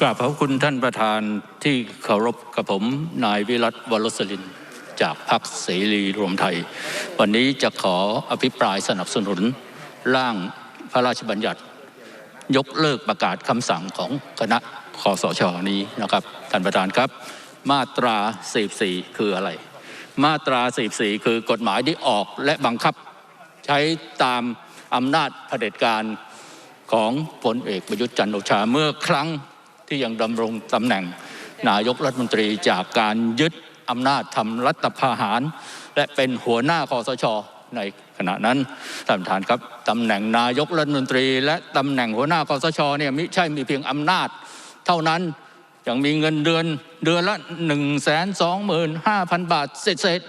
กราบขอบคุณท่านประธานที่เคารพกับผมนายวิรัตวรสลินจากพรรคเสรีรวมไทย วันนี้จะขออภิปรายสนับสนุนร่างพระราชบัญญัติ ยกเลิกประกาศคำสั่งของคณะคอสชนี้นะครับท่านประธานครับ มาตรา44คืออะไร มาตรา44คือกฎหมายที่ออกและบังคับ ใช้ตามอำนาจเผด็จการของพลเอกประยุทธ์จันทร์โอชาเมื่อครั้ง ที่ยังดำรงตำแหน่งนายกรัฐมนตรีจากการยึดอำนาจทำรัฐประหาร และเป็นหัวหน้าคอสชในขณะนั้นท่านประธานครับตำแหน่งนายกรัฐมนตรี และตำแหน่งหัวหน้าคอสชเนี่ยมิใช่มีเพียงอำนาจ เท่านั้นยังมีเงินเดือนเดือนละ 1 2 5 0 0 0 บาทเศษ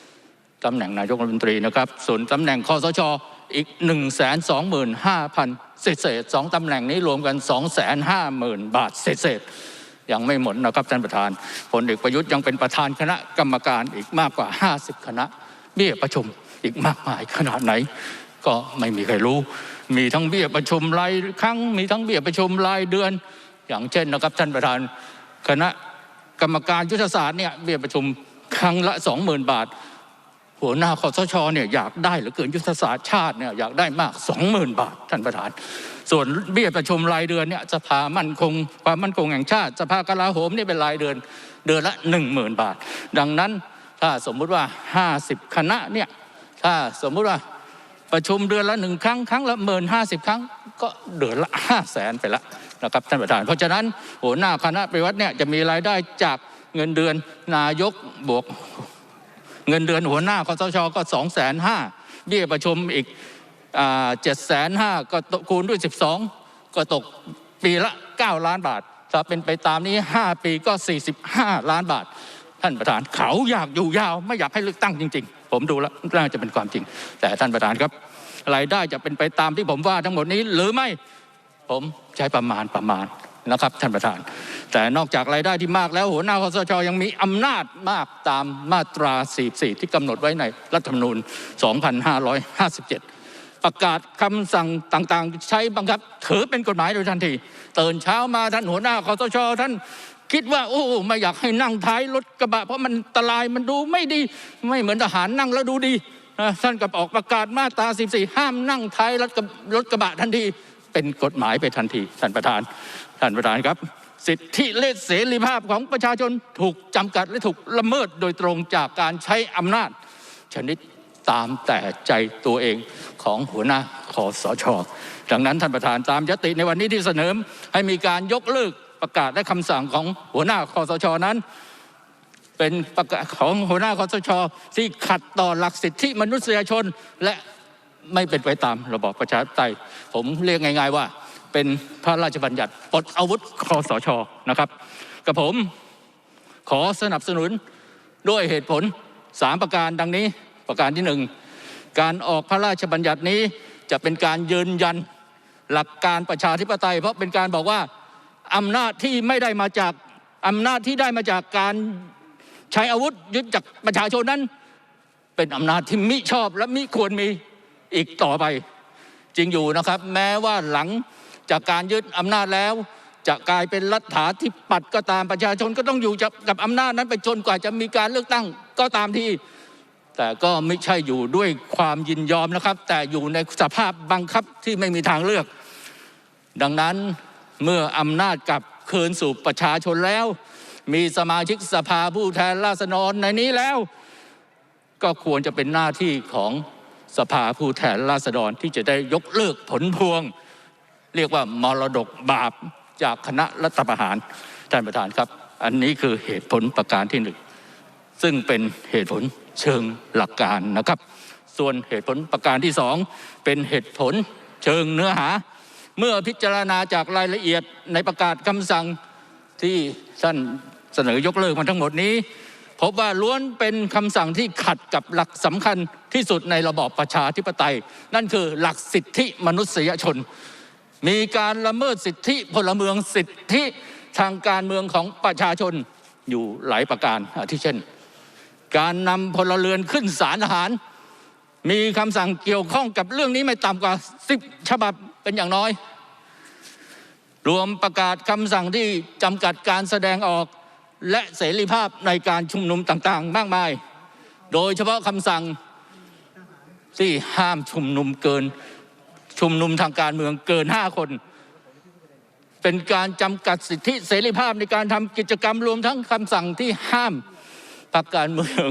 ๆตำแหน่งนายกรัฐมนตรีนะครับ ส่วนตำแหน่งคอสช อีก 1 2 5 0 0 0เศษเศษสองตำแหน่งนี้รวมกัน 2 5 0 0 0 0 บาทเศษเศษยังไม่หมดนะครับท่านประธานพลเอกประยุทธ์ยังเป็นประธานคณะกรรมการอีกมากกว่า 50 คณะเบี้ยประชุมอีกมากมายขนาดไหน ก็ไม่มีใครรู้ มีทั้งเบี้ยประชุมรายครั้ง มีทั้งเบี้ยประชุมรายเดือน อย่างเช่นนะครับท่านประธาน คณะกรรมการยุทธศาสตร์เนี่ยเบี้ยประชุมครั้งละ 20,000 บาท หัวหน้าคอสชเนี่ยอยากได้เหรือเกินยุทธศาสตร์ชาติเนี่ยอยากได้มาก 20,000 บาทท่านประธาน ส่วนเบี้ยประชุมรายเดือนเนี่ยสภามั่นคงความมั่นคงแห่งชาติ สภากลาโหมนี่เป็นรายเดือนเดือนละ 10,000 บาท ดังนั้นถ้าสมมุติว่า 50 คณะเนี่ยถ้าสมมุติว่าประชุมเดือนละหนึ่งครั้งครั้งละหมื่นห้าสิบครั้งก็เดือนละห้าแสนไปละนะครับท่านประธาน เพราะฉะนั้นหัวหน้าคณะปฏิวัติเนี่ยจะมีรายได้จากเงินเดือนนายกบวก เงินเดือนหัวหน้าคอสชก็สองแสนห้าเบี้ยประชุมอีกเจ็ดแสนห้าก็คูณด้วยสิบสองก็ตกปีละเก้าล้านบาท ถ้าเป็นไปตามนี้ห้าปีก็สี่สิบห้าล้านบาท ท่านประธานเขาอยากอยู่ยาว ไม่อยากให้เลือกตั้งจริง ๆ ผมดูแล้วน่าจะเป็นความจริง แต่ท่านประธานครับรายได้จะเป็นไปตามที่ผมว่าทั้งหมดนี้หรือไม่ผมใช้ประมาณประมาณ นะครับท่านประธาน แต่นอกจากรายได้ที่มากแล้วหัวหน้าคอสชยังมีอำนาจมากตามมาตรา 44 ที่กำหนดไว้ในรัฐธรรมนูญ 2557 ประกาศคำสั่งต่างๆ ใช้บังคับถือเป็นกฎหมายโดยทันทีตื่นเช้ามาท่านหัวหน้าคอสชท่านคิดว่าโอ้ไม่อยากให้นั่งท้ายรถกระบะ เพราะมันอันตรายมันดูไม่ดี ไม่เหมือนทหารนั่งแล้วดูดีนะท่านกับออกประกาศมาตรา 14 ห้ามนั่งท้ายรถกระรถกระบะทันทีเป็นกฎหมายไปทันทีท่านประธาน ท่านประธานครับ สิทธิและเสรีภาพของประชาชนถูกจำกัดและถูกละเมิดโดยตรงจากการใช้อำนาจ ชนิดตามแต่ใจตัวเองของหัวหน้าคอสช ดังนั้นท่านประธานตามยติในวันนี้ที่เสนอให้มีการยกเลิกประกาศและคำสั่งของหัวหน้าคอสชนั้น เป็นประกาศของหัวหน้าคอสช ที่ขัดต่อหลักสิทธิมนุษยชนและไม่เป็นไปตามระบอบประชาธิปไตยผมเรียกง่าย ๆว่า เป็นพระราชบัญญัติปลดอาวุธคอสชนะครับกับผมขอสนับสนุนด้วยเหตุผลสามประการดังนี้ประการที่หนึ่งการออกพระราชบัญญัตินี้จะเป็นการยืนยันหลักการประชาธิปไตย เพราะเป็นการบอกว่าอำนาจที่ไม่ได้มาจากอำนาจที่ได้มาจากการใช้อาวุธยึดจากประชาชนนั้น เป็นอำนาจที่มิชอบและมิควรมีอีกต่อไป จริงอยู่นะครับ แม้ว่าหลัง จากการยึดอำนาจแล้ว จะกลายเป็นรัฐาธิปัตย์ก็ตามประชาชนก็ต้องอยู่กับอำนาจนั้นไปจนกว่าจะมีการเลือกตั้งก็ตามที่ แต่ก็ไม่ใช่อยู่ด้วยความยินยอมนะครับ แต่อยู่ในสภาพบังคับที่ไม่มีทางเลือก ดังนั้นเมื่ออำนาจกลับคืนสู่ประชาชนแล้ว มีสมาชิกสภาผู้แทนราษฎรในนี้แล้ว ก็ควรจะเป็นหน้าที่ของสภาผู้แทนราษฎรที่จะได้ยกเลิกผลพวง เรียกว่ามรดกบาปจากคณะรัฐประหารท่านประธานครับ อันนี้คือเหตุผลประการที่หนึ่งซึ่งเป็นเหตุผลเชิงหลักการนะครับ ส่วนเหตุผลประการที่สองเป็นเหตุผลเชิงเนื้อหา เมื่อพิจารณาจากรายละเอียดในประกาศคำสั่งที่ท่านเสนอยกเลิกมาทั้งหมดนี้ พบว่าล้วนเป็นคำสั่งที่ขัดกับหลักสำคัญที่สุดในระบอบประชาธิปไตย นั่นคือหลักสิทธิมนุษยชน มีการละเมิดสิทธิพลเมืองสิทธิทางการเมืองของประชาชนอยู่หลายประการอาทิเช่น การนำพลเรือนขึ้นศาลทหาร มีคำสั่งเกี่ยวข้องกับเรื่องนี้ไม่ต่ำกว่าสิบฉบับเป็นอย่างน้อย รวมประกาศคำสั่งที่จำกัดการแสดงออกและเสรีภาพในการชุมนุมต่างๆ มากมาย โดยเฉพาะคำสั่งที่ห้ามชุมนุมเกิน ชุมนุมทางการเมืองเกิน 5 คน เป็นการจำกัดสิทธิเสรีภาพในการทำกิจกรรมรวมทั้งคำสั่งที่ห้ามพรรคการเมือง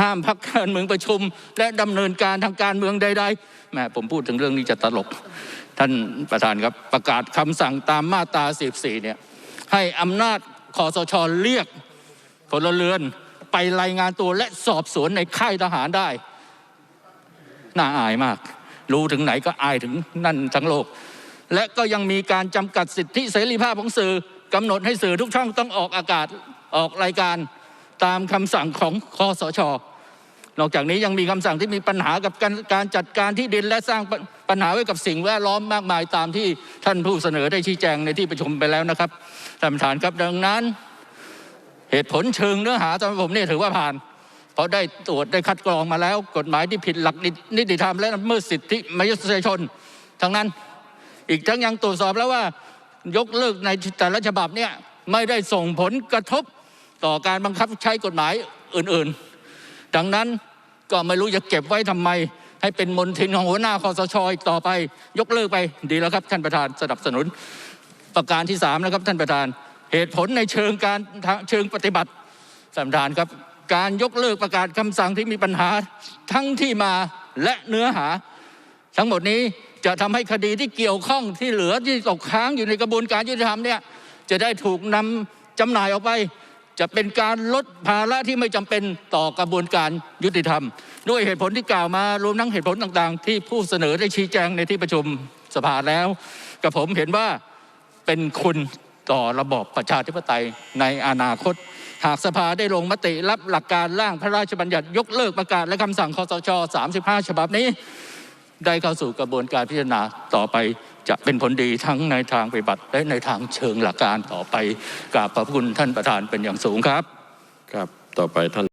ห้ามพรรคการเมืองประชุม และดำเนินการทางการเมืองใดๆแม่ผมพูดถึงเรื่องนี้จะตลก ท่านประธานครับประกาศคำสั่งตามมาตรา 14 เนี่ย ให้อำนาจคอสชเรียกพลเรือนไปรายงานตัวและสอบสวนในค่ายทหารได้ น่าอายมาก รู้ถึงไหนก็อายถึงนั่นทั้งโลก และก็ยังมีการจำกัดสิทธิเสรีภาพของสื่อกำหนดให้สื่อทุกช่องต้องออกอากาศออกรายการตามคำสั่งของคอสชนอกจากนี้ยังมีคำสั่งที่มีปัญหากับการการจัดการที่ดินและสร้างปปัญหาไว้กับสิ่งแวดล้อมมากมายตามที่ท่านผู้เสนอได้ชี้แจงในที่ประชุมไปแล้วนะครับท่านประธานครับดังนั้น เหตุผลเชิงเนื้อหาสำหรับผมเนี่ยถือว่าผ่าน ราะได้ตรวจได้คัดกรองมาแล้ว กฎหมายที่ผิดหลักนิติธรรมและละเมิดสิทธิมนุษยชน ทั้งนั้น อีกทั้งยังตรวจสอบแล้วว่ายกเลิกในแต่ละฉบับเนี่ยไม่ได้ส่งผลกระทบต่อการบังคับใช้กฎหมายอื่นๆ ดังนั้นก็ไม่รู้จะเก็บไว้ทำไม ให้เป็นมนทินของหัวหน้าคอสชอีกต่อไป ยกเลิกไปดีแล้วครับท่านประธานสนับสนุน ประการที่สามนะครับท่านประธาน เหตุผลในเชิงการเชิงปฏิบัติท่านประธานครับ การยกเลิกประกาศคำสั่งที่มีปัญหาทั้งที่มาและเนื้อหา ทั้งหมดนี้จะทำให้คดีที่เกี่ยวข้องที่เหลือที่ตกค้างอยู่ในกระบวนการยุติธรรมเนี่ยจะได้ถูกนำจำหน่ายออกไป จะเป็นการลดภาระที่ไม่จำเป็นต่อกระบวนการยุติธรรม ด้วยเหตุผลที่กล่าวมารวมทั้งเหตุผลต่างๆ ที่ผู้เสนอได้ชี้แจงในที่ประชุมสภาแล้วกับผมเห็นว่าเป็นคุณต่อระบอบประชาธิปไตยในอนาคต หากสภาได้ลงมติรับหลักการร่างพระราชบัญญัติยกเลิกประกาศและคำสั่งคอสช 35 ฉบับนี้ ได้เข้าสู่กระบวนการพิจารณาต่อไปจะเป็นผลดีทั้งในทางปฏิบัติและในทางเชิงหลักการต่อไปกราบขอบพระคุณท่านประธานเป็นอย่างสูงครับ ครับ ต่อไปท่าน